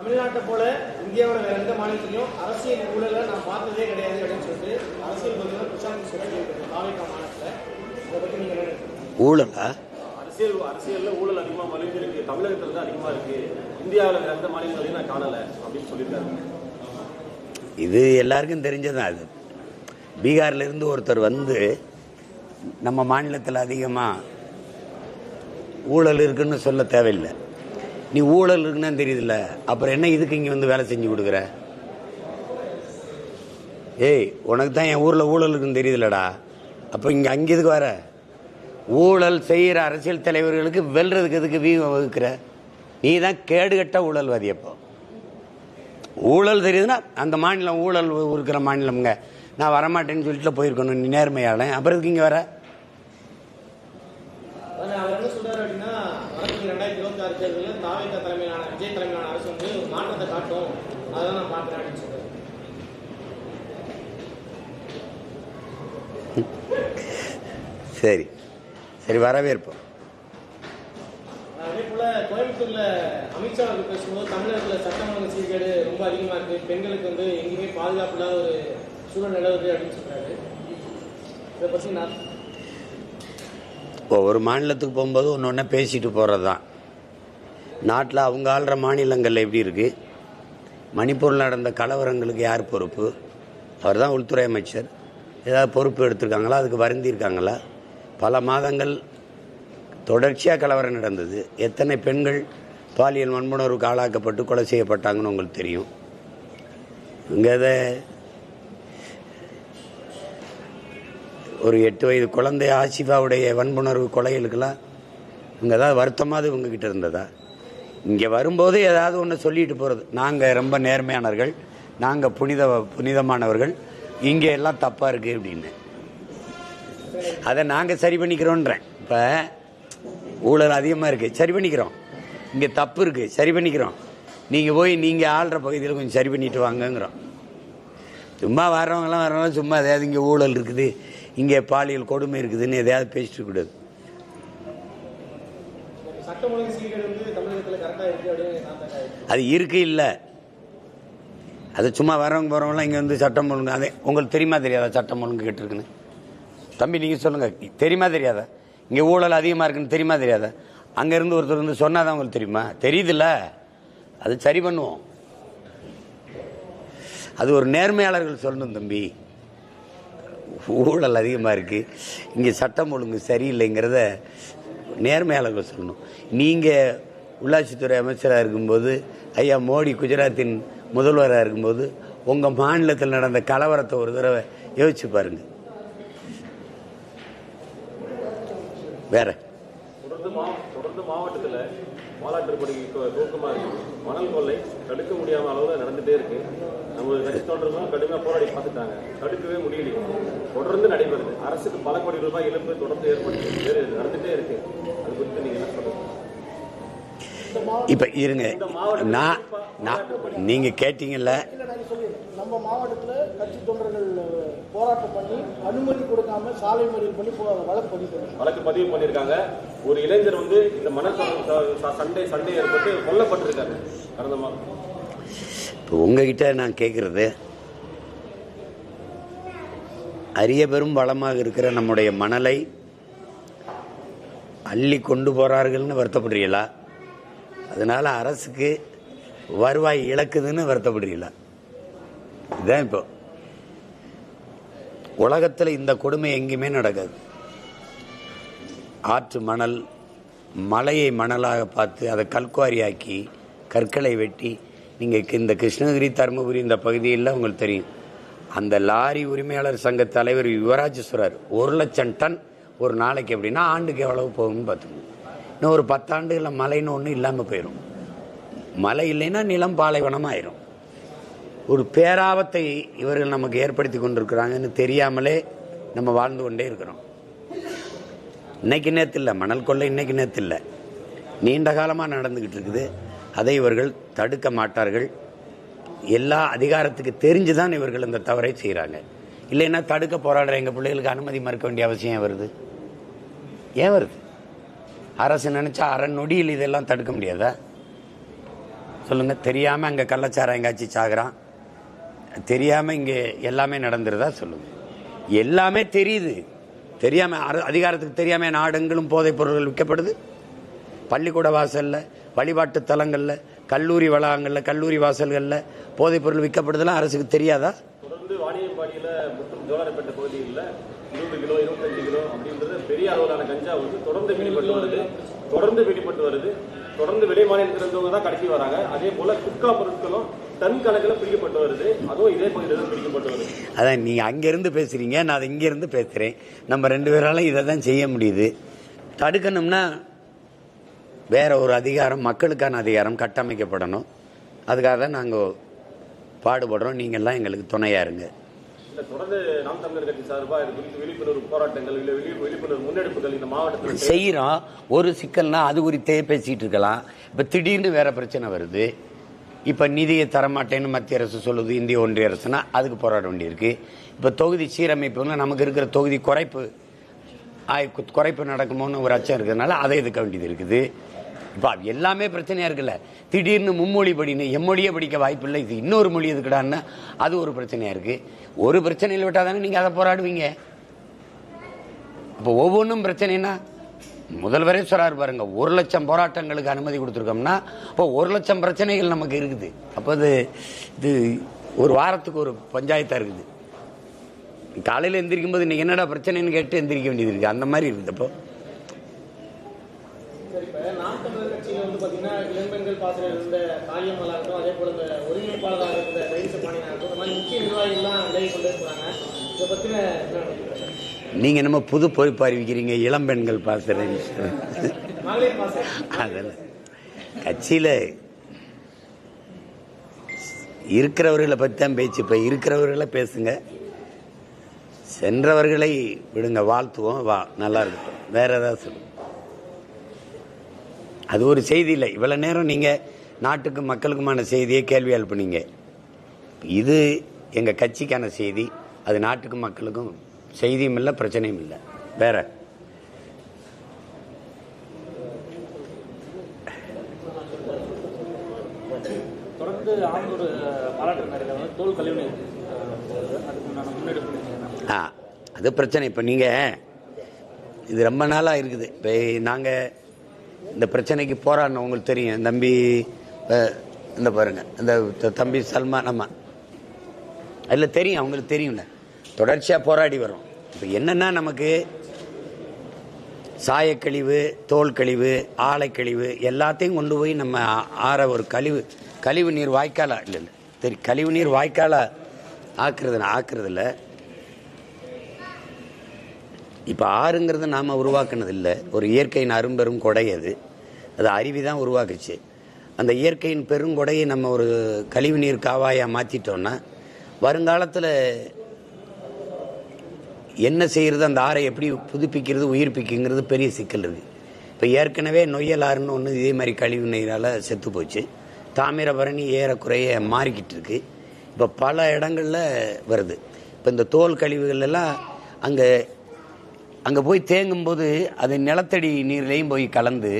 தமிழ்நாட்டை போல இந்தியாவோட வேற எந்த மாநிலத்திலையும் அரசியல் ஊழலை நான் பார்த்ததே கிடையாது அப்படின்னு சொல்லிட்டு அரசியல் முதல்வர் பிரசாந்த் கிஷோர் கேட்குறது தாவேகா மாநிலத்தில் இதை பற்றி நீங்கள் என்ன? ஊழலா? அரசியல் அரசியல்ல ஊழல் அதிகமா மலிஞ்சிருக்கு. தமிழகத்துல தான் அதிகமா இருக்கு. இந்தியாவில் வேற எந்த மாநிலங்களையும் நான் காணல அப்படின்னு சொல்லியிருக்காரு இது எல்லாருக்கும் தெரிஞ்சதான் அது. பீகார்ல இருந்து ஒருத்தர் வந்து நம்ம மாநிலத்தில் அதிகமாக ஊழல் இருக்குன்னு சொல்ல தேவையில்லை. நீ ஊழல் இருக்குன்னு தெரியுதுல்ல. அப்புறம் என்ன இதுக்கு இங்கே வந்து வேலை செஞ்சு கொடுக்குற? ஏய் உனக்கு தான் என் ஊரில் ஊழல் இருக்குன்னு தெரியுதுலடா அப்போ இங்கே அங்கே இதுக்கு வர? ஊழல் செய்கிற அரசியல் தலைவர்களுக்கு வெல்றதுக்கு எதுக்கு வீ வகுக்கிற? நீ தான் கேடுகட்ட ஊழல்வாதி அப்போ. ஊழல் தெரியுதுன்னா அந்த மாநிலம் ஊழல் இருக்கிற மாநிலம்ங்க. நான் வரமாட்டேன்னு சொல்லிட்டு போயிருக்கணும் நீ நேர்மையாளன். அப்புறம் இதுக்கு இங்கே வர அதாவது அவர் என்ன சொல்றாரு அப்படின்னா வரக்கூடிய ரெண்டாயிரத்தி இருபத்தி ஆறு தேர்தலில் தாவேகா தலைமையிலான விஜய் தலைமையிலான அரசு வந்து ஒரு மாற்றத்தை காட்டும் அதான் நான் பார்க்குறேன் அப்படின்னு சொல்றாரு சரி. சரி வரவேற்போம். அதே போல கோயம்புத்தூர்ல அமித்ஷா அவர்கள் பேசும்போது தமிழகத்துல சட்டம் ஒழுங்கு சீர்கேடு ரொம்ப அதிகமா இருக்கு. பெண்களுக்கு வந்து எங்கேயுமே பாதுகாப்பு இல்லாத ஒரு சூழல் நிலவுது அப்படின்னு சொல்றாரு. இதை பத்தி நான் ஒவ்வொரு மாநிலத்துக்கு போகும்போது ஒன்று ஒன்று பேசிட்டு போகிறது தான் நாட்டில் அவங்க ஆள்ற மாநிலங்கள் எப்படி இருக்குது மணிப்பூரில் நடந்த கலவரங்களுக்கு யார் பொறுப்பு? அவர் தான் உள்துறை அமைச்சர். ஏதாவது பொறுப்பு எடுத்திருக்காங்களா? அதுக்கு வருந்திருக்காங்களா பல மாதங்கள் தொடர்ச்சியாக கலவரம் நடந்தது. எத்தனை பெண்கள் பாலியல் வன்புணர்வுக்கு ஆளாக்கப்பட்டு கொலை செய்யப்பட்டாங்கன்னு உங்களுக்கு தெரியும். இங்கே அதை ஒரு எட்டு வயது குழந்தை ஆசிஃபாவுடைய வன்புணர்வு கொலைகளுக்கெல்லாம் இங்கே ஏதாவது வருத்தமாவது இவங்ககிட்ட இருந்ததா? இங்கே வரும்போது ஏதாவது ஒன்று சொல்லிட்டு போகிறது நாங்கள் ரொம்ப நேர்மையானவர்கள் நாங்கள் புனித புனிதமானவர்கள் இங்கே எல்லாம் தப்பாக இருக்குது அப்படின்னு. அதை நாங்கள் சரி பண்ணிக்கிறோன்றேன். இப்போ ஊழல் அதிகமாக இருக்குது சரி பண்ணிக்கிறோம். இங்கே தப்பு இருக்குது சரி பண்ணிக்கிறோம். நீங்கள் போய் நீங்கள் ஆள்ற பகுதியில் கொஞ்சம் சரி பண்ணிட்டு வாங்கங்கிறோம். சும்மா வர்றவங்கலாம் வர்றவங்க சும்மா ஏதாவது இங்கே ஊழல் இருக்குது. இங்கே பாலியல் கொடுமை இருக்குதுன்னு எதையாவது பேசிட்டு கூடாது. அது இருக்கு இல்லை. அது சும்மா வரவங்க போகிறவங்களாம் இங்கே வந்து சட்டம் ஒழுங்கு அதே உங்களுக்கு தெரியுமா தெரியாதா சட்டம் ஒழுங்கு கேட்டிருக்குன்னு? தம்பி நீங்கள் சொல்லுங்கள் தெரியுமா தெரியாதா? இங்கே ஊழல் அதிகமாக இருக்குன்னு தெரியுமா தெரியாதா? அங்கேருந்து ஒருத்தர் வந்து சொன்னாதான் உங்களுக்கு தெரியுமா? தெரியுதுல்ல. அது சரி பண்ணுவோம். அது ஒரு நேர்மையாளர்கள் சொல்லணும் தம்பி. ஊழல் அதிகமாக இருக்குது இங்கே சட்டம் ஒழுங்கு சரியில்லைங்கிறத நேர்மையாளர்கள் சொல்லணும். நீங்கள் உள்ளாட்சித்துறை அமைச்சராக இருக்கும்போது ஐயா மோடி குஜராத்தின் முதல்வராக இருக்கும்போது உங்கள் மாநிலத்தில் நடந்த கலவரத்தை ஒரு தடவை யோசிச்சு பாருங்கள் வேற. தொடர்ந்து மாவட்டத்துல மாலாட்டுப்படி தூக்கமா இருக்கு. மணல் கொள்ளை தடுக்க முடியாம அளவுல நடந்துட்டே இருக்கு. நம்ம கட்சி தொண்டர்களும் கடுமையா போராடி பார்த்துட்டாங்க. தடுக்கவே முடியலையே தொடர்ந்து நடைபெறுது. அரசுக்கு பல கோடி ரூபாய் இழப்பு தொடர்ந்து ஏற்படுத்தி நடந்துட்டே இருக்கு. அது குறித்து நீங்க என்ன சொல்றீங்க? இப்போ இருங்க. நான் நான் நீங்கள் கேட்டீங்கல்ல. இல்ல நான் சொல்லி நம்ம மாவட்டத்தில் கட்சி தொண்டர்கள் போராட்டம் பண்ணி அனுமதி கொடுக்காம சாலை மறியல் பண்ணி வழக்கு பதிவு வழக்கு பதிவு பண்ணியிருக்காங்க ஒரு இளைஞர் வந்து இந்த மன சண்டை சண்டை ஏற்பட்டு கொல்லப்பட்டிருக்காரு. கடந்த மாதம் இப்போ உங்ககிட்ட நான் கேட்குறது அரிய பெரும் வளமாக இருக்கிற நம்முடைய மணலை அள்ளி கொண்டு போறார்கள்னு வருத்தப்படுறீங்களா? அதனால அரசுக்கு வருவாய் இழக்குதுன்னு வருத்தப்படுறீங்களா? இதுதான் இப்போ. உலகத்தில் இந்த கொடுமை எங்கேயுமே நடக்காது. ஆற்று மணல் மலையை மணலாக பார்த்து அதை கல்குவாரியாக்கி கற்களை வெட்டி நீங்கள் இந்த கிருஷ்ணகிரி தருமபுரி இந்த பகுதியில் உங்களுக்கு தெரியும். அந்த லாரி உரிமையாளர் சங்க தலைவர் யுவராஜ் ஒரு லட்சம் டன் ஒரு நாளைக்கு எப்படின்னா ஆண்டுக்கு எவ்வளவு போகும்னு பார்த்துக்கணும் இன்னும் ஒரு பத்தாண்டுகளில் மலைன்னு ஒன்று இல்லாமல் போயிடும் மழை இல்லைன்னா நிலம் பாலைவனமாயிரும். ஒரு பேராபத்தை இவர்கள் நமக்கு ஏற்படுத்தி கொண்டிருக்கிறாங்கன்னு தெரியாமலே நம்ம வாழ்ந்து கொண்டே இருக்கிறோம். இன்னைக்கு நேற்று இல்லை மணல் கொள்ளை இன்னைக்கு நேற்று இல்லை நீண்ட காலமாக நடந்துக்கிட்டு இருக்குது. அதை இவர்கள் தடுக்க மாட்டார்கள். எல்லா அதிகாரத்துக்கு தெரிஞ்சு தான் இவர்கள் இந்த தவறை செய்கிறாங்க இல்லைன்னா தடுக்க போராடுற எங்கள் பிள்ளைகளுக்கு அனுமதி மறுக்க வேண்டிய அவசியம் வருது? ஏன் வருது? அரசு நினச்சா அரை நொடியில் இதெல்லாம் தடுக்க முடியாதா? சொல்லுங்கள் தெரியாமல் அங்கே கள்ளச்சாரம் எங்காச்சும் சாகுறான். தெரியாமல் இங்கே எல்லாமே நடந்துருதா சொல்லுங்க. எல்லாமே தெரியுது. தெரியாமல் அதிகாரத்துக்கு தெரியாமல் நாடெங்கிலும் போதைப் பொருட்கள் விற்கப்படுது. பள்ளிக்கூட வாசலில் வழிபாட்டு தலங்களில் கல்லூரி வளாகங்களில் கல்லூரி வாசல்களில் போதைப் பொருள் விற்கப்படுதெல்லாம் அரசுக்கு தெரியாதா? தொடர்ந்து வாணியம்பாடியில வெளி மாநிலத்தில் தான் கடைசி வராங்க. அதே போல குட்கா பொருட்களும் டன் கணக்கில் பிடிக்கப்பட்டு வருது. அதுவும் இதே பகுதியில் தான் பிடிக்கப்பட்டு வருது. அதான் நீங்க அங்கிருந்து பேசுறீங்க நான் அதை இங்கிருந்து பேசுறேன். நம்ம ரெண்டு பேரால இதை தான் செய்ய முடியுது. தடுக்கணும்னா வேற ஒரு அதிகாரம் மக்களுக்கான அதிகாரம் கட்டமைக்கப்படணும். அதுக்காக தான் நாங்கள் பாடுபடுறோம். நீங்கள்லாம் எங்களுக்கு துணையா இருங்க. தொடர்ந்து நாம் தமிழர் கட்சி சார்பாக இது குறித்து விழிப்புணர்வு போராட்டங்கள் இல்லை வெளி விழிப்புணர்வு முன்னெடுப்புகள் இந்த மாவட்டத்தில் செய்கிறோம் ஒரு சிக்கல்னா அது குறித்தே பேசிட்டு இருக்கலாம். இப்போ திடீர்னு வேற பிரச்சனை வருது. இப்போ நிதியை தரமாட்டேன்னு மத்திய அரசு சொல்லுது இந்திய ஒன்றிய அரசுனா அதுக்கு போராட வேண்டியிருக்கு. இப்போ தொகுதி சீரமைப்புனா நமக்கு இருக்கிற தொகுதி குறைப்பு ஆய், குறைப்பு நடக்குமோன்னு ஒரு அச்சம் இருக்கிறதுனால அதை எதுக்க வேண்டியது இருக்குது. இப்போ எல்லாமே பிரச்சனையாக இருக்குல்ல. திடீர்னு மும்மொழி படின்னு எம்மொழியே படிக்க வாய்ப்பு இல்லை இது இன்னொரு மொழி எதுக்குடான்னா அது ஒரு பிரச்சனையாக இருக்குது ஒரு பிரச்சனையில் விட்டால் தானே நீங்கள் அதை போராடுவீங்க. அப்போ ஒவ்வொன்றும் பிரச்சனைனா முதல்வரே சொல்றாரு பாருங்க ஒரு லட்சம் போராட்டங்களுக்கு அனுமதி கொடுத்துருக்கோம்னா அப்போ ஒரு லட்சம் பிரச்சனைகள் நமக்கு இருக்குது. அப்போ இது இது ஒரு வாரத்துக்கு ஒரு பஞ்சாயத்தாக இருக்குது. காலையில் எந்திரிக்கும் போது இன்னைக்கு என்னடா பிரச்சனைன்னு கேட்டு எந்திரிக்க வேண்டியது இருக்கு. அந்த மாதிரி இருக்குது அப்போ. அதே போல இந்த ஒருங்கிணைப்பாளராக இருந்த முக்கிய நிர்வாகிகள்லாம் விலகி கொண்டு இருக்கிறாங்க இதை பற்றின நீங்கள் நம்ம நீங்க புது பொறுப்பு அறிவிக்கிறீங்க இளம்பெண்கள் பாசுறேன்னு பாசறை அதெல்லாம். கட்சியில இருக்கிறவர்களை பற்றி தான் பேச்சு. இப்போ இருக்கிறவர்களை பேசுங்க. சென்றவர்களை விடுங்க வாழ்த்துவோம் வா நல்லா இருக்கட்டும். வேற ஏதாவது சொல்லுங்க. அது ஒரு செய்தி இல்லை. இவ்வளோ நேரம் நீங்கள் நாட்டுக்கு மக்களுக்குமான செய்தியை கேள்வி எழுப்புனீங்க இது எங்கள் கட்சிக்கான செய்தி. அது நாட்டுக்கும் மக்களுக்கும் செய்தியும் இல்லை பிரச்சனையும் இல்லை. வேற. ஆ அது பிரச்சனை. இப்போ நீங்கள் இது ரொம்ப நாளாக இருக்குது. இப்போ நாங்கள் இந்த பிரச்சனைக்கு போராடணும் உங்களுக்கு தெரியும். தம்பி இந்த பாருங்க. இந்த தம்பி சல்மான் அம்மா அதில் தெரியும் அவங்களுக்கு தெரியும்ல. தொடர்ச்சியாக போராடி வரோம் இப்போ என்னென்னா நமக்கு சாயக்கழிவு தோல் கழிவு ஆலைக்கழிவு எல்லாத்தையும் கொண்டு போய் நம்ம ஆற ஒரு கழிவு கழிவு நீர் வாய்க்காலா? இல்லை இல்லை. சரி கழிவு நீர் வாய்க்காலா ஆக்குறது ஆக்குறதில்ல. இப்போ ஆறுங்கிறது நாம் உருவாக்குனது இல்லை ஒரு இயற்கையின் அரும்பெரும் கொடை அது. அது அருவி தான் உருவாக்குச்சு. அந்த இயற்கையின் பெருங்கொடையை நம்ம ஒரு கழிவு நீர் காவாயாக மாற்றிட்டோன்னா வருங்காலத்தில் என்ன செய்கிறது அந்த ஆறை எப்படி புதுப்பிக்கிறது உயிர்ப்பிக்குங்கிறது பெரிய சிக்கல் இருக்குது இப்போ ஏற்கனவே நொய்யல் ஆறுன்னு ஒன்று இதே மாதிரி கழிவு நீரால் செத்து போச்சு. தாமிரபரணி ஏறக்குறைய மாறிக்கிட்டு இருக்குது இப்போ பல இடங்களில் வருது. இப்போ இந்த தோல் கழிவுகள் எல்லாம் அங்கே அங்கே போய் தேங்கும்போது அது நிலத்தடி நீர்லேயும் போய் கலந்து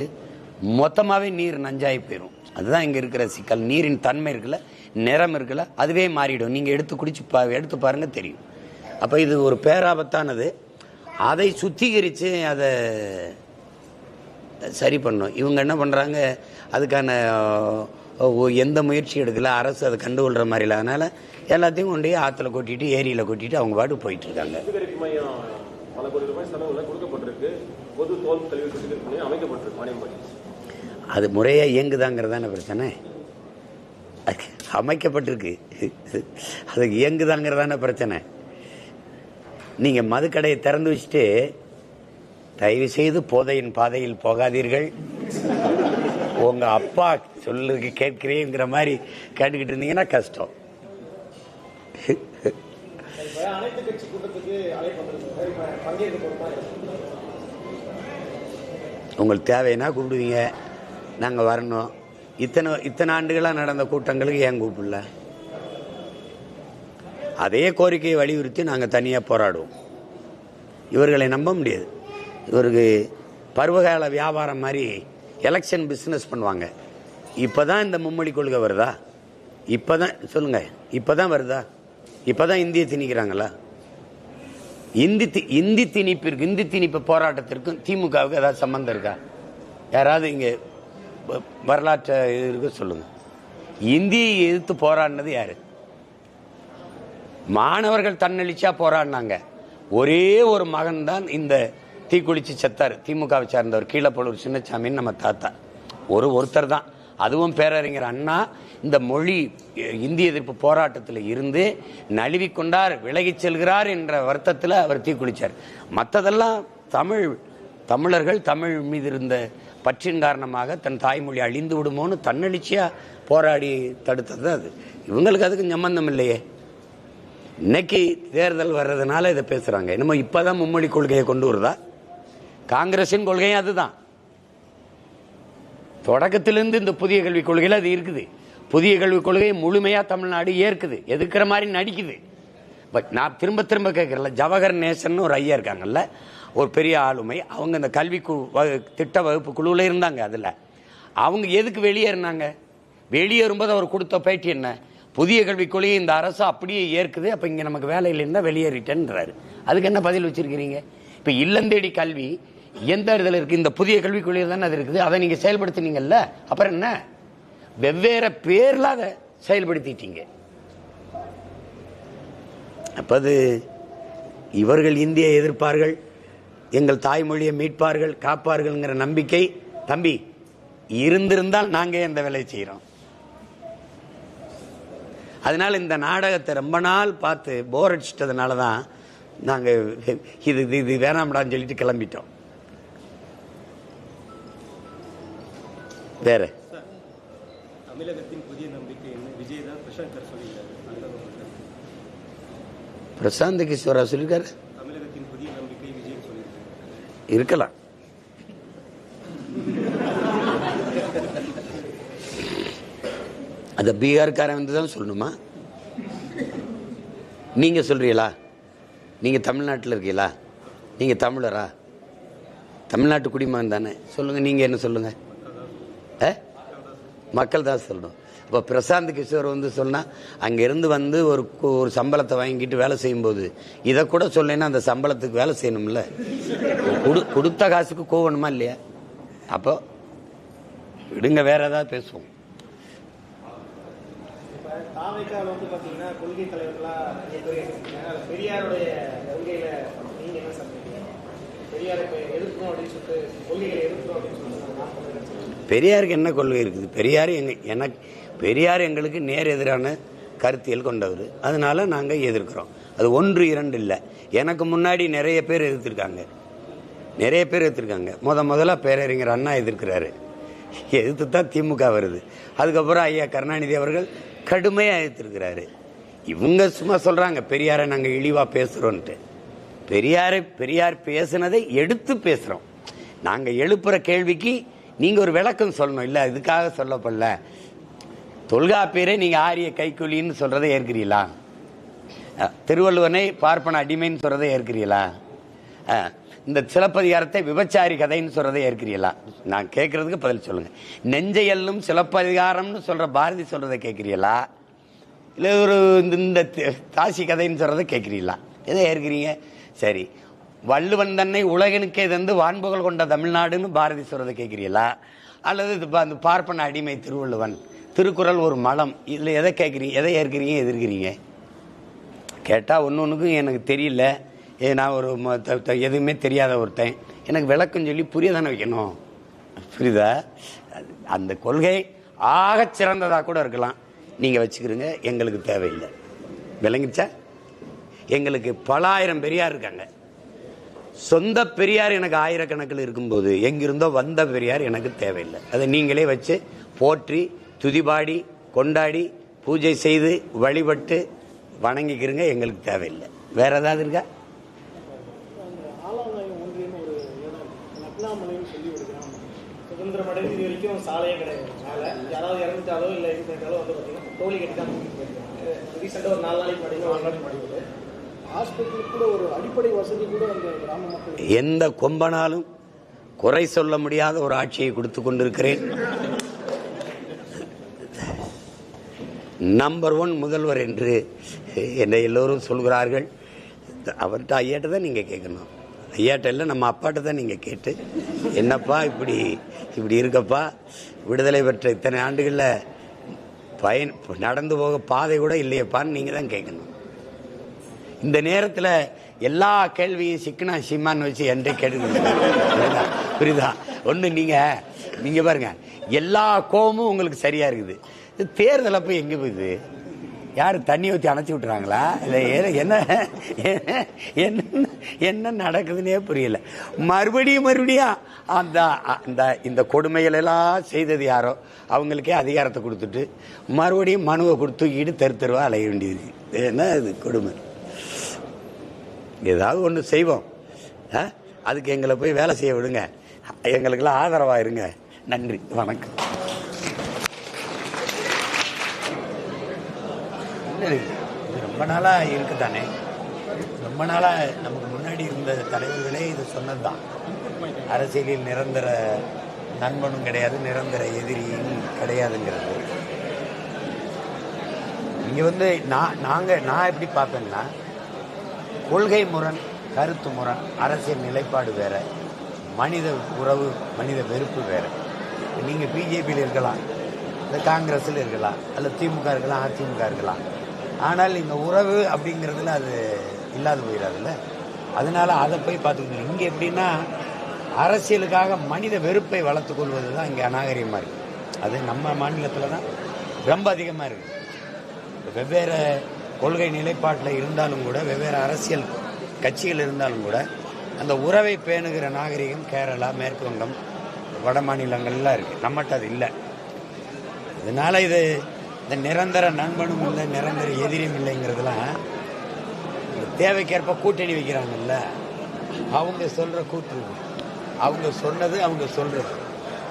மொத்தமாகவே நீர் நஞ்சாகி போயிடும் அதுதான் இங்கே இருக்கிற சிக்கல். நீரின் தன்மை இருக்குல்ல நிறம் இருக்குல்ல அதுவே மாறிடும். நீங்கள் எடுத்து குடிச்சு பா எடுத்து பாருங்கள் தெரியும். அப்போ இது ஒரு பேராபத்தானது? அதை சுத்திகரித்து அதை சரி பண்ணும். இவங்க என்ன பண்ணுறாங்க அதுக்கான எந்த முயற்சி எடுக்கல. அரசு அதை கண்டுகொள்கிற மாதிரி இல்லை அதனால் எல்லாத்தையும் கொண்டு போய் ஆற்றுல கொட்டிட்டு ஏரியில் கொட்டிட்டு அவங்க பாட்டு போயிட்டு இருக்காங்க சுத்திகரிப்பு மையம் பல கோடி ரூபாய் செலவுல கொடுக்கப்பட்டிருக்கு. பொது தோல் கழிவு சுத்திகரிப்பு மையம் அமைக்கப்பட்டிருக்கு வாணியம்பாடி அது முறையாக இயங்குதாங்கிறதான பிரச்சனை? அமைக்கப்பட்டிருக்கு. அது இயங்குதாங்கிறதான பிரச்சனை? நீங்கள் மதுக்கடையை திறந்து வச்சுட்டு தயவு செய்து போதையின் பாதையில் போகாதீர்கள். உங்க அப்பா சொல்லுக்கு கேட்கிறேங்கிற மாதிரி கேட்டுக்கிட்டு இருந்தீங்கன்னா கஷ்டம். உங்களுக்கு தேவைன்னா கூப்பிடுவீங்க. நாங்கள் வரணும். இத்தனை இத்தனை ஆண்டுகளாக நடந்த கூட்டங்களுக்கு ஏன் கூப்பிடல? அதே கோரிக்கையை வலியுறுத்தி நாங்கள் தனியாக போராடுவோம். இவர்களை நம்ப முடியாது. இவருக்கு பருவகால வியாபாரம் மாதிரி எலெக்ஷன் பிஸ்னஸ் பண்ணுவாங்க. இப்போ தான் இந்த மும்மொழி கொள்கை வருதா? இப்போ தான் சொல்லுங்கள் இப்போ தான் வருதா? இப்போ தான் இந்திய திணிக்கிறாங்களா? இந்தி தி- இந்தி திணிப்பிற்கு இந்தி திணிப்பு போராட்டத்திற்கும் திமுகவுக்கு ஏதாவது சம்மந்தம் இருக்கா? யாராவது இங்கே வரலாற்றை வரலாற்று இருக்கு சொல்லுங்கள் இந்தியை எதிர்த்து போராடினது யாரு? மாணவர்கள் தன்னெழுச்சியா போராடினாங்க. ஒரே ஒரு மகன் தான் இந்த தீக்குளிச்சு செத்தார். திமுகவை சார்ந்தவர் கீழப்பழூர் சின்னச்சாமின்னு நம்ம தாத்தா. ஒரு ஒருத்தர் தான் அதுவும் பேரறிஞர் அண்ணா இந்த மொழி இந்திய எதிர்ப்பு போராட்டத்தில் இருந்து நழுவிக்கொண்டார் விலகிச் செல்கிறார் என்ற வருத்தத்தில் அவர் தீக்குளித்தார் மற்றதெல்லாம் தமிழ் தமிழர்கள் தமிழ் மீது இருந்த பற்றின் காரணமாக தன் தாய்மொழி அழிந்து விடுமோன்னு தன்னெழுச்சியாக போராடி தடுத்தது அது. இவங்களுக்கு அதுக்கு சம்பந்தம் இல்லையே. இன்னைக்கு தேர்தல் வர்றதுனால இதை பேசுறாங்க. என்னமோ இப்பதான் மும்மொழி கொள்கையை கொண்டு வருதா? காங்கிரசின் கொள்கையும் அதுதான். தொடக்கத்திலிருந்து இந்த புதிய கல்விக் கொள்கையில் அது இருக்குது. புதிய கல்விக் கொள்கையை முழுமையா தமிழ்நாடு ஏற்குது. எதுக்குற மாதிரி நடிக்குது. பட் நான் திரும்ப திரும்ப கேட்கறல ஜவஹர் நேசன் ஒரு ஐயா இருக்காங்கல்ல ஒரு பெரிய ஆளுமை. அவங்க இந்த கல்வி வகு- திட்ட வகுப்பு குழுவில் இருந்தாங்க அதில். அவங்க எதுக்கு வெளியேறினாங்க? வெளியேறும்போது அவர் கொடுத்த பேட்டி என்ன? புதிய கல்விக் கொள்கையை இந்த அரசு அப்படியே ஏற்குது அப்போ இங்கே நமக்கு வேலை இல்லைன்னா வெளியேறிட்டேன்றாரு அதுக்கு என்ன பதில் வச்சிருக்கிறீங்க? இப்போ இல்லந்தேடி கல்வி எந்த இடத்துல இருக்குது இந்த புதிய கல்விக் கொள்கை தானே அது இருக்குது. அதை நீங்கள் செயல்படுத்தினீங்கல்ல அப்புறம் என்ன? வெவ்வேறு பேரில் அதை செயல்படுத்திட்டீங்க. அப்ப அது இவர்கள் இந்தியை எதிர்ப்பார்கள் எங்கள் தாய்மொழியை மீட்பார்கள் காப்பார்கள்ங்கிற நம்பிக்கை தம்பி இருந்திருந்தால் நாங்கள் இந்த வேலையை செய்கிறோம் அதனால இந்த நாடகத்தை ரொம்ப நாள் பார்த்து போர் அடிச்சிட்டதுனால தான் நாங்கள் இது இது இது வேணாம்டான்னு சொல்லிட்டு கிளம்பிட்டோம். வேற? தமிழகத்தின் புதிய நம்பிக்கை என்ன? விஜய் தான் பிரசாந்த் சொல்லியிருக்காரு. கிஷோரா சொல்லியிருக்காரு? தமிழகத்தின் புதிய நம்பிக்கை விஜய் சொல்லியிருக்காரு. இருக்கலாம். அந்த பீகார்காரன் வந்து தான் சொல்லணுமா? நீங்க சொல்றீங்களா? நீங்க தமிழ்நாட்டில் இருக்கீங்களா? நீங்க தமிழரா? தமிழ்நாட்டு குடிமகன் தானே. சொல்லுங்க நீங்க என்ன சொல்லுங்க? ஆ? மக்கள் தான் சொல்லணும். இப்போ பிரசாந்த் கிஷோர் வந்து சொன்னால் அங்கேருந்து வந்து ஒரு ஒரு சம்பளத்தை வாங்கிட்டு வேலை செய்யும்போது இதை கூட சொல்லேன்னா அந்த சம்பளத்துக்கு வேலை செய்யணும்ல? கொடு கொடுத்த காசுக்கு கோவணுமா இல்லையா? அப்போ விடுங்க வேற ஏதாவது பேசுவோம். இப்ப வந்து பாத்தீங்கன்னா கொள்கை தலைவர்களா நிறைய பேர் இருக்காங்க பெரியாருடைய கொள்கையில நீங்க என்ன சொல்றீங்க? பெரியார் இப்ப எதிர்க்கணும் அப்படின்னு சொல்லிட்டு கொள்கைகளை எதிர்க்கணும் அப்படின்னு சொல்லிட்டு பெரியாருக்கு என்ன கொள்கை இருக்குது? பெரியார் எங்க எனக்கு பெரியார் எங்களுக்கு நேர் எதிரான கருத்தியல் கொண்டவர். அதனால நாங்கள் எதிர்க்கிறோம். அது ஒன்று இரண்டு இல்லை. எனக்கு முன்னாடி நிறைய பேர் எதிர்த்திருக்காங்க. நிறைய பேர் எதிர்த்திருக்காங்க. முத முதல்ல பேரறிஞர் அண்ணா எதிர்க்கிறாரு. எதிர்த்து தான் திமுக வருது. அதுக்கப்புறம் ஐயா கருணாநிதி அவர்கள் கடுமையாக எதிர்த்திருக்கிறாரு. இவங்க சும்மா சொல்கிறாங்க பெரியாரை நாங்கள் இழிவாக பேசுகிறோன்ட்டு பெரியாரை பெரியார் பேசுனதை எடுத்து பேசுகிறோம் நாங்கள் எழுப்புற கேள்விக்கு நீங்கள் ஒரு விளக்கம் சொல்லணும். இல்லை இதுக்காக சொல்லப்படல. தொல்காப்பியரை நீங்கள் ஆரிய கைக்கூலின்னு சொல்றதை ஏற்கிறீங்களா திருவள்ளுவனை பார்ப்பன அடிமைன்னு சொல்றதை ஏற்கிறீங்களா இந்த சிலப்பதிகாரத்தை விபச்சாரி கதைன்னு சொல்றதை ஏற்கிறீங்களா நான் கேட்கறதுக்கு பதில் சொல்லுங்க. நெஞ்சையல்லும் சிலப்பதிகாரம்னு சொல்ற பாரதி சொல்றதை கேட்கிறீங்களா இல்லை ஒரு இந்த- இந்த தாசி கதைன்னு சொல்றதை கேட்குறீங்களா எதை ஏற்கிறீங்க? சரி. வள்ளுவன் தன்னை உலகனுக்கே தந்து வான்புகழ் கொண்ட தமிழ்நாடுன்னு பாரதி சொல்றதை கேட்குறீங்களா அல்லது இது அந்த பார்ப்பன அடிமை திருவள்ளுவன் திருக்குறள் ஒரு மலம் இதில் எதை கேட்குறீங்க எதை ஏற்கிறீங்க எதிர்க்கிறீங்க கேட்டால் ஒன்று ஒன்றுக்கும் எனக்கு தெரியல. நான் ஒரு ம- த- எதுவுமே தெரியாத ஒருத்தன். எனக்கு விளக்கம் சொல்லி புரிய தானே வைக்கணும். புரியுதா? அது- அந்த கொள்கை ஆக சிறந்ததாக கூட இருக்கலாம். நீங்கள் வச்சுக்கிறீங்க எங்களுக்கு தேவையில்லை. விளங்கிச்சா எங்களுக்கு பல ஆயிரம் பெரியார் இருக்காங்க. சொந்த பெரியார் எனக்கு ஆயிரக்கணக்கில் இருக்கும்போது எங்கிருந்தோ வந்த பெரியார் எனக்கு தேவையில்லை. அதை நீங்களே வச்சு போற்றி துதிபாடி கொண்டாடி பூஜை செய்து வழிபட்டு வணங்கிக்கிறங்க எங்களுக்கு தேவையில்லை. வேறு ஏதாவது இருக்கா அந்த ஆலாங்காயம் ஒன்றியம்னு ஒரு இடம் நக்லாமலைன்னு சொல்லி ஒரு கிராமம் சுதந்திரம் மடங்கு இது வரைக்கும் சாலையே கிடையாது. அதனால யாராவது இறந்துட்டாலோ இல்லை இது பண்ணிட்டாலோ வந்து பார்த்தீங்கன்னா தோழி கட்டி தான் தூக்கிட்டு போயிருக்காங்க. ரீசெண்டாக ஒரு நாலு நாளைக்கு முன்னாடி நாலு நாளைக்கு முன்னாடி ஹாஸ்பிட்டலுக்கு கூட ஒரு அடிப்படை வசதி கூட அந்த கிராம மக்கள் எந்த கொம்பனாலும் குறை சொல்ல முடியாத ஒரு ஆட்சியை கொடுத்து கொண்டிருக்கிறேன். நம்பர் ஒன் முதல்வர் என்று என்னை எல்லோரும் சொல்கிறார்கள். அவர்கிட்ட ஐயாட்ட தான் நீங்கள் கேட்கணும். ஐயாட்ட இல்லை நம்ம அப்பாட்ட தான் நீங்கள் கேட்டு என்னப்பா இப்படி இப்படி இருக்கப்பா? விடுதலை பெற்ற இத்தனை ஆண்டுகளில் பயன் நடந்து போக பாதை கூட இல்லையப்பான்னு நீங்கள் தான் கேட்கணும். இந்த நேரத்தில் எல்லா கேள்வியும் சிக்கனா சிம்மான்னு வச்சு என்கிட்ட கேட்டுக்கணும் புரியுதா? ஒன்று நீங்கள் நீங்கள் பாருங்க எல்லா கோபமும் உங்களுக்கு சரியாக இருக்குது. தேர்தல் அப்போ எங்கே போகுது? யார் தண்ணி ஊற்றி அணைச்சி விட்டுறாங்களா? இல்லை என்ன என்ன என்ன நடக்குதுன்னே புரியல. மறுபடியும் மறுபடியும் அந்த அந்த இந்த கொடுமைகளெல்லாம் செய்தது யாரோ? அவங்களுக்கே அதிகாரத்தை கொடுத்துட்டு மறுபடியும் மனுவை கொடுத்து தூக்கிட்டு தெரு அலைய வேண்டியது. என்ன இது கொடுமை? ஏதாவது ஒன்று செய்வோம். ஆ? அதுக்கு எங்களை போய் வேலை செய்ய விடுங்க. எங்களுக்கெல்லாம் ஆதரவாக இருங்க. நன்றி. வணக்கம். இது ரொம்ப நாளாக இருக்குதானே? ரொம்ப நாளாக நமக்கு முன்னாடி இருந்த தலைவர்களே இது சொன்னது தான் அரசியலில் நிரந்தர நண்பனும் கிடையாது நிரந்தர எதிரியும் கிடையாதுங்கிறது. இங்கே வந்து நான் நாங்கள் நான் எப்படி பார்த்தேன்னா கொள்கை முரண் கருத்து முரண் அரசியல் நிலைப்பாடு வேற மனித உறவு மனித வெறுப்பு வேற. நீங்கள் பிஜேபியில் இருக்கலாம் இல்லை காங்கிரஸில் இருக்கலாம் அல்ல திமுக இருக்கலாம் அதிமுக இருக்கலாம். ஆனால் இந்த உறவு அப்படிங்கிறதுல அது இல்லாது போயிடாதுல்ல? அதனால அதை போய் பார்த்துக்கணும். இங்கே எப்படின்னா அரசியலுக்காக மனித வெறுப்பை வளர்த்து கொள்வது தான் இங்கே அநாகரிகமாக இருக்குது அது நம்ம மாநிலத்தில் தான் ரொம்ப அதிகமாக இருக்குது வெவ்வேறு கொள்கை நிலைப்பாட்டில் இருந்தாலும் கூட வெவ்வேறு அரசியல் கட்சிகள் இருந்தாலும் கூட அந்த உறவை பேணுகிற நாகரிகம் கேரளா மேற்கு வங்கம் வட மாநிலங்கள்லாம் இருக்குது நம்மகிட்ட அது இல்லை. அதனால் இது இந்த நிரந்தர நண்பனும் இல்லை நிரந்தர எதிரியும் இல்லைங்கிறதுலாம் தேவைக்கேற்ப கூட்டணி வைக்கிறாங்கல்ல. அவங்க சொல்ற கூட்டு அவங்க சொன்னது அவங்க சொல்றது.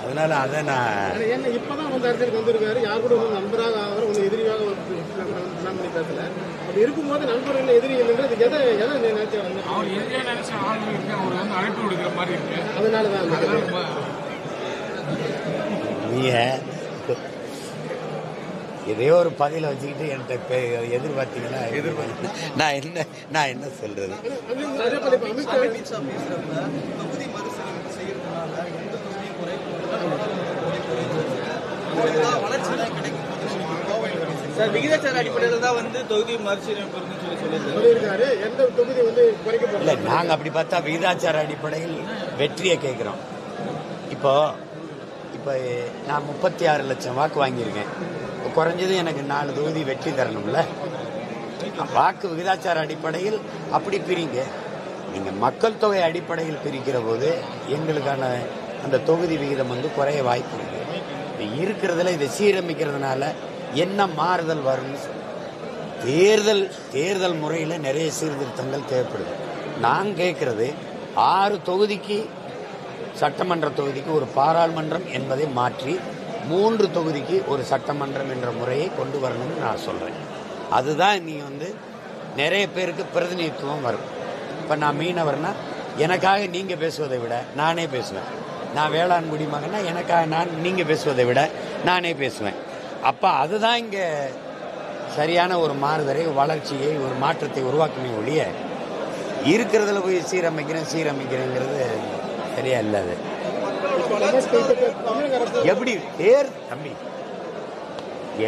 அதனால அதை நான் ஏன்னா இப்பதான் வந்து அரசியலுக்கு வந்திருக்காரு. யார் கூட வந்து நண்பராக ஆகிற ஒன்று எதிரியாக பிளான் பண்ணி பேசல அப்படி இருக்கும்போது நண்பர்கள் எதிரி இல்லைன்றது எதை எதை நினைச்சு வந்து அவர் எதிரியா நினைச்ச ஆளுங்களுக்கு அவர் வந்து அழைப்பு விடுக்கிற மாதிரி இருக்கு. அதனால தான் அதெல்லாம் ரொம்ப நீங்க எதையோ ஒரு பதில வச்சுக்கிட்டு என்கிட்ட எதிர்பார்த்தீங்கன்னா நான் என்ன நான் என்ன சொல்றது? சார் விகிதாச்சார அடிப்படையில் தான் வந்து தொகுதி மறுசீரமைப்பு இருக்குன்னு சொல்லி சொல்லியிருக்காரு. சொல்லியிருக்காரு. எந்த தொகுதி வந்து குறைக்கப்படும் இல்லை நாங்கள் அப்படி பார்த்தா விகிதாச்சார அடிப்படையில் வெற்றியை கேட்குறோம். இப்போ இப்போ நான் முப்பத்தி ஆறு லட்சம் வாக்கு வாங்கியிருக்கேன். குறைஞ்சது எனக்கு நாலு தொகுதி வெற்றி தரணும்ல? வாக்கு விகிதாச்சார அடிப்படையில் அப்படி பிரிங்க. நீங்கள் மக்கள் தொகை அடிப்படையில் பிரிக்கிற போது எங்களுக்கான அந்த தொகுதி விகிதம் வந்து குறைய வாய்ப்பு இருக்கு. இருக்கிறதுல இதை சீரமைக்கிறதுனால என்ன மாறுதல் வரும்னு தேர்தல் தேர்தல் முறையில் நிறைய சீர்திருத்தங்கள் தேவைப்படுது. நான் கேட்கறது ஆறு தொகுதிக்கு சட்டமன்ற தொகுதிக்கு ஒரு பாராளுமன்றம் என்பதை மாற்றி மூன்று தொகுதிக்கு ஒரு சட்டமன்றம் என்ற முறையை கொண்டு வரணும்னு நான் சொல்கிறேன் அதுதான் நீ வந்து நிறைய பேருக்கு பிரதிநிதித்துவம் வரும். இப்போ நான் மீனவர்னா எனக்காக நீங்கள் பேசுவதை விட நானே பேசுவேன். நான் வேளாண் குடிமகன்னா எனக்காக நான் நீங்கள் பேசுவதை விட நானே பேசுவேன். அப்போ அதுதான் இங்கே சரியான ஒரு மாறுதலை வளர்ச்சியை ஒரு மாற்றத்தை உருவாக்குமே ஒழிய இருக்கிறதுல போய் சீரமைக்கிறேன் சீரமைக்கிறேங்கிறது சரியா இல்லை அது. எப்படி? தேர் தம்பி.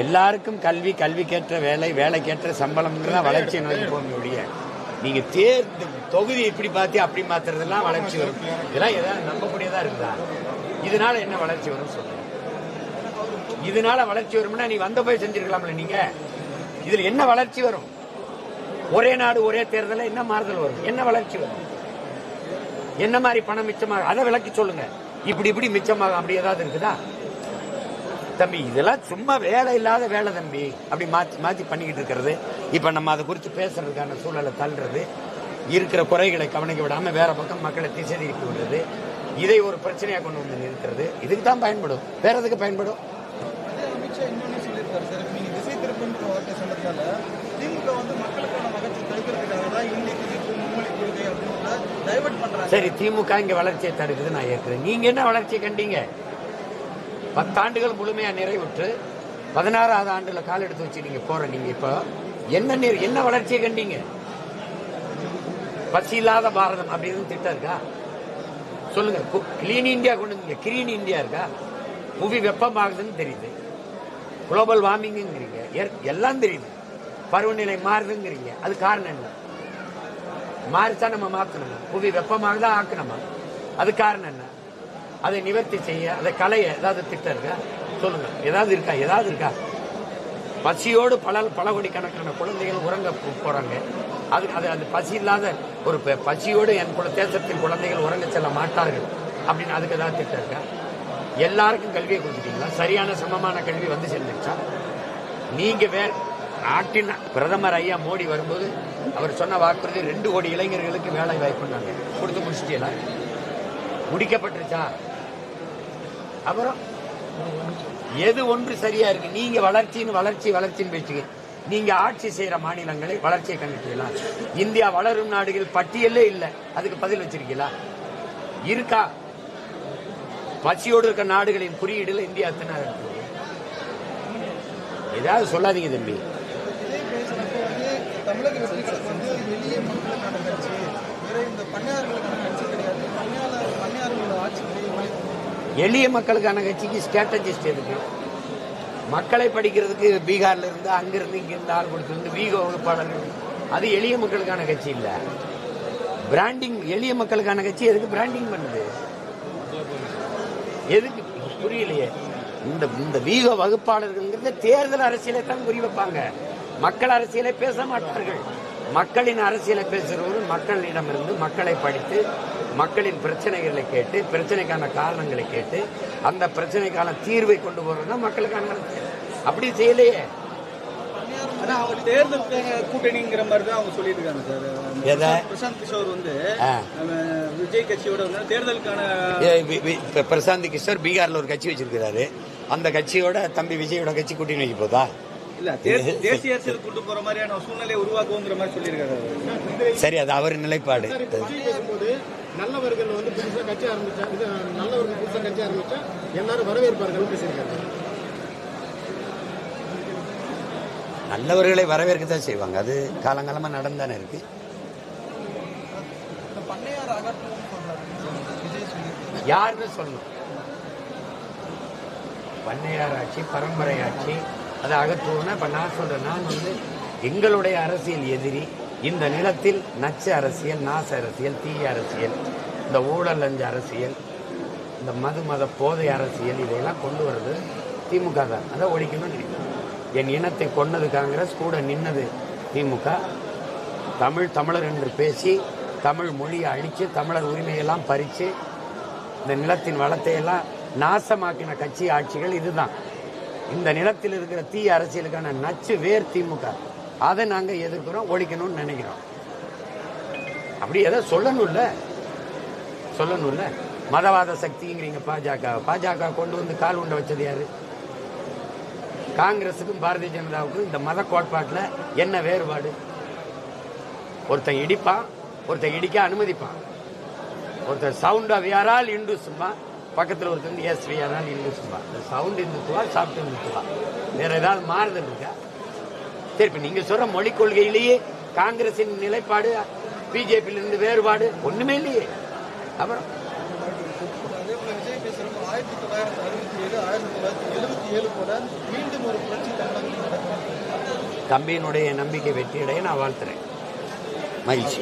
எல்லாருக்கும் கல்வி கல்விக்கேற்ற வேலை வேலைக்கேற்ற சம்பளம்ங்கிறதா வளர்ச்சியை நோக்கி போக நீங்க தேர் தொகுதி இப்படி பார்த்து அப்படி மாத்துறதெல்லாம் வளர்ச்சி வரும். இதெல்லாம் ஏதாவது நம்பக்கூடியதா இருக்குதா? இதனால என்ன வளர்ச்சி வரும் சொல்லுங்க. இதனால வளர்ச்சி வரும்னா நீ வந்த போய் செஞ்சிருக்கலாம்ல நீங்க. இதுல என்ன வளர்ச்சி வரும்? ஒரே நாடு ஒரே தேர்தலில் என்ன மாறுதல் வரும்? என்ன வளர்ச்சி வரும்? என்ன மாதிரி பணம் மிச்சமாக அதை விளக்கி சொல்லுங்க. இப்படி இப்படி மிச்சமாக அப்படி ஏதாவது இருக்குதா? தம்பி இதெல்லாம் சும்மா வேலை இல்லாத வேலை தம்பி. அப்படி மாற்றி மாற்றி பண்ணிக்கிட்டு இருக்கிறது. இப்ப நம்ம அதை குறித்து பேசுறதுக்கான சூழலை தள்ளுறது. இருக்கிற குறைகளை கவனிக்க விடாமல் வேற பக்கம் மக்களை திசை திருப்பி விடுறது. இதை ஒரு பிரச்சனையாக கொண்டு வந்து நிறுத்துறது. இதுக்கு தான் பயன்படும். வேற எதுக்கு பயன்படும்? திமுக வந்து மக்களுக்கான வளர்ச்சி தடுக்கிறதுக்காக தான் இன்னைக்கு இப்போ மும்மொழி கொள்கை அப்படின்னு டைவர்ட் பண்றாங்க சரி திமுக இங்க வளர்ச்சியை தடுக்குது நான் ஏற்கிறேன். நீங்க என்ன வளர்ச்சியை கண்டீங்க? பத்தாண்டுகள் முழுமையா நிறைவுற்று பதினாறாவது ஆண்டுல கால் எடுத்து வச்சு நீங்க போற நீங்க இப்போ என்ன என்ன வளர்ச்சியை கண்டீங்க? பசி இல்லாத பாரதம் அப்படின்னு திட்டம் இருக்கா? சொல்லுங்க. கிளீன் இந்தியா கொண்டு வந்தீங்க. கிரீன் இந்தியா இருக்கா? புவி வெப்பமாகுதுன்னு தெரியுது. குளோபல் வார்மிங்கிறீங்க எல்லாம் தெரியுது. பருவநிலை மாறுதுங்கிறீங்க. அது காரணம் என்ன? மாறித்தான் நம்ம மாற்றணும் புவி வெப்பமாக தான் ஆக்கணுமா? அது காரணம் என்ன? அதை நிவர்த்தி செய்ய அதை களைய ஏதாவது திட்டம் இருக்கா? சொல்லுங்க. ஏதாவது இருக்கா? ஏதாவது இருக்கா? பசியோடு பல பல கோடிக்கணக்கான குழந்தைகள் உறங்க போறாங்க. அது அது அது பசி இல்லாத ஒரு பசியோடு என் குல தேசத்தின் குழந்தைகள் உறங்க செல்ல மாட்டார்கள் அப்படின்னு அதுக்கு ஏதாவது திட்டம் இருக்கா? எல்லாருக்கும் கல்வியை கொடுத்துட்டீங்களா? சரியான சமமான கல்வி வந்து சேர்ந்துருச்சா? நீங்க வே நாட்டின் பிரதமர் ஐயா மோடி வரும்போது அவர் சொன்ன வாக்குறுதி ரெண்டு கோடி இளைஞர்களுக்கு வேலை வாய்ப்புனாங்க கொடுத்து முடிச்சிட்டீங்களா முடிக்கப்பட்டுருச்சா? அப்புறம்? எது ஒன்று சரியா இருக்கு? நீங்க வளர்ச்சின்னு வளர்ச்சி வளர்ச்சின்னு பேசுங்க நீங்க ஆட்சி செய்யற மாநிலங்களை வளர்ச்சியை கண்டுட்டீங்களா? இந்தியா வளரும் நாடுகள் பட்டியலே இல்ல. அதுக்கு பதில் வச்சிருக்கீங்களா? இருக்கா? பசியோடு இருக்க நாடுகளின் குறியீடுல இந்தியா எத்தனை ஏதாவது சொல்லாதீங்க தம்பி. தமிழக வெற்றி கழகம் வந்து எளிய மக்களுக்கான கட்சி வேற இந்த கட்சி கிடையாது பண்ணையாளர் ஆட்சி எளிய மக்களுக்கான கட்சிக்கு ஸ்ட்ராட்டஜிஸ்ட் எதுக்கு? மக்களை படிக்கிறதுக்கு பீகார்ல இருந்து அங்கிருந்து இங்கிருந்து ஆள் கொடுத்துருந்து வீக வகுப்பாளர்கள் அது எளிய மக்களுக்கான கட்சி இல்லை. பிராண்டிங் எளிய மக்களுக்கான கட்சி எதுக்கு பிராண்டிங் பண்ணுது? எதுக்கு? புரியலையே. இந்த இந்த வீக வகுப்பாளர்கள்ங்கிறத தேர்தல் அரசியலை தான் குறி வைப்பாங்க. மக்கள் அரசியலை பேச மாட்டார்கள். மக்களின் அரசியலை பேசுறவர் மக்களிடமிருந்து மக்களை படித்து மக்களின் பிரச்சனைகளை கேட்டு பிரச்சனைக்கான காரணங்களை கேட்டு அந்த பிரச்சனைக்கான தீர்வை கொண்டு போறதுனா மக்களுக்கான அரசியல். அப்படி செய்யலையே. அவங்க தேர்தலுக்கான கூட்டணிங்கிற மாதிரி தான் அவங்க சொல்லியிருக்காங்க சார்? பிரசாந்த் கிஷோர் வந்து விஜய் கட்சியோட தேர்தலுக்கான பிரசாந்த் கிஷோர் பீகார்ல ஒரு கட்சி வச்சிருக்கிறாரு. அந்த கட்சியோட தம்பி விஜயோட கட்சி கூட்டணி வைக்க போதா? இல்ல தே- தேசிய அரசியல் கொண்டு போற மாதிரியான ஒரு சூழ்நிலையை உருவாக்குவோங்கிற மாதிரி சொல்லியிருக்காரு அவரு. சரி அது அவர் நிலைப்பாடு. நல்லவர்கள் வந்து புதுசாக கட்சி ஆரம்பிச்சா இது நல்லவர்கள் புதுசாக கட்சி ஆரம்பிச்சா எல்லாரும் வரவேற்பார்கள் நல்லவர்களை வரவேற்க தான் செய்வாங்க. அது காலங்காலமா நடந்தானே இருக்கு. யாருன்னு சொல்லணும்? பண்ணையார் ஆட்சி பரம்பரை ஆட்சி அதை அகற்றுவோம்னா இப்போ நான் சொல்கிறேன் நான் வந்து எங்களுடைய அரசியல் எதிரி இந்த நிலத்தில் நச்சு அரசியல் நாச அரசியல் தீய அரசியல் இந்த ஊழல் லஞ்ச அரசியல் இந்த மது மத போதை அரசியல் இதையெல்லாம் கொண்டு வர்றது திமுக தான். அதை ஒழிக்கணும்னு நினைக்கிறேன். என் இனத்தை கொன்னது காங்கிரஸ் கூட நின்னது திமுக. தமிழ் தமிழர் என்று பேசி தமிழ் மொழியை அழித்து தமிழர் உரிமையெல்லாம் பறித்து இந்த நிலத்தின் வளத்தை எல்லாம் நாசமாக்கின கட்சி ஆட்சிகள் இதுதான். இந்த நிலத்தில் இருக்கிற தீய அரசியலுக்கான நச்சு வேர் திமுக. அதை நாங்க எதிர்க்கிறோம் ஒழிக்கணும்னு நினைக்கிறோம். அப்படி எதை சொல்லணும்ல? சொல்லணும்ல? மதவாத சக்திங்கிறீங்க பாஜக பாஜக கொண்டு வந்து கால் உண்ட வச்சது யாரு? காங்கிரஸுக்கும் பாரதிய ஜனதாவுக்கும் இந்த மத கோட்பாட்டில் என்ன வேறுபாடு? ஒருத்தன் இடிப்பான் ஒருத்தன் இடிக்க அனுமதிப்பான். ஒருத்தர் சவுண்ட் ஆஃப் யாரால் இந்து சும்மா பக்கத்தில் ஒருத்தர் ஏ எஸ் யாரால் சொல்லுவா இந்த சவுண்ட் இந்துத்துவா சாப்பிட்டு இந்துத்துவா வேற ஏதாவது மாறுதல் இருக்கா? சரி நீங்கள் சொல்கிற சொல்ற மொழி கொள்கையிலேயே காங்கிரசின் நிலைப்பாடு பிஜேபியிலிருந்து வேறுபாடு ஒன்றுமே இல்லையே. அப்புறம்? ஆயிரத்தி தொள்ளாயிரத்தி அறுபத்தி ஏழு ஆயிரத்தி தொள்ளாயிரத்தி எழுபத்தி ஏழு போல மீண்டும் ஒரு புரட்சி தம்பியினுடைய நம்பிக்கை வெற்றியடைய நான் வாழ்த்துறேன். மகிழ்ச்சி.